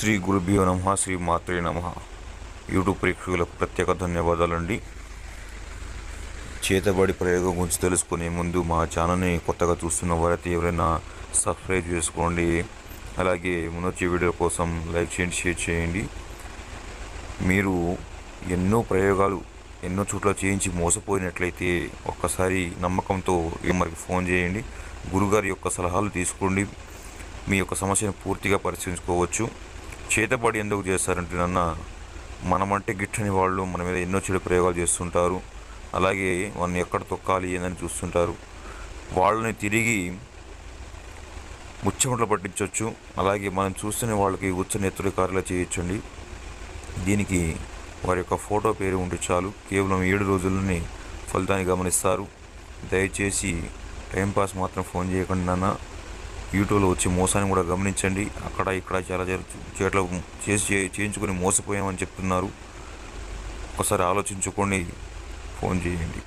శ్రీ గురుభ్యో నమ శ్రీ మాత్రే నమ. యూట్యూబ్ ప్రేక్షకులకు ప్రత్యేక ధన్యవాదాలండి. చేతబడి ప్రయోగం గురించి తెలుసుకునే ముందు మా ఛానల్ని కొత్తగా చూస్తున్న వారైతే ఎవరైనా సబ్స్క్రైబ్ చేసుకోండి. అలాగే మునొచ్చే వీడియో కోసం లైక్ చేయండి షేర్ చేయండి. మీరు ఎన్నో ప్రయోగాలు ఎన్నో చోట్ల చేయించి మోసపోయినట్లయితే ఒక్కసారి నమ్మకంతో మనకి ఫోన్ చేయండి. గురుగారి యొక్క సలహాలు తీసుకోండి. మీ యొక్క సమస్యను పూర్తిగా పరిశీలించుకోవచ్చు. చేతబడి ఎందుకు చేస్తారంటే నన్న మనమంటే గిట్టని వాళ్ళు మన మీద ఎన్నో చెడు ప్రయోగాలు చేస్తుంటారు. అలాగే వాళ్ళని ఎక్కడ తొక్కాలి ఏందని చూస్తుంటారు. వాళ్ళని తిరిగి ముచ్చమట్లు పట్టించవచ్చు అలాగే మనం చూస్తున్న వాళ్ళకి ఉచ్చ నెత్తుడి చేయొచ్చండి. దీనికి వారి యొక్క ఫోటో పేరు ఉంటే చాలు. కేవలం ఏడు రోజుల్లోనే ఫలితాన్ని గమనిస్తారు. దయచేసి టైంపాస్ మాత్రం ఫోన్ చేయకుండా నాన్న. యూట్యూబ్లో వచ్చే మోసాన్ని కూడా గమనించండి. అక్కడ ఇక్కడ చాలా చేట్ల చేసి చేయించుకొని మోసపోయామని చెప్తున్నారు. ఒకసారి ఆలోచించుకొని ఫోన్ చేయండి.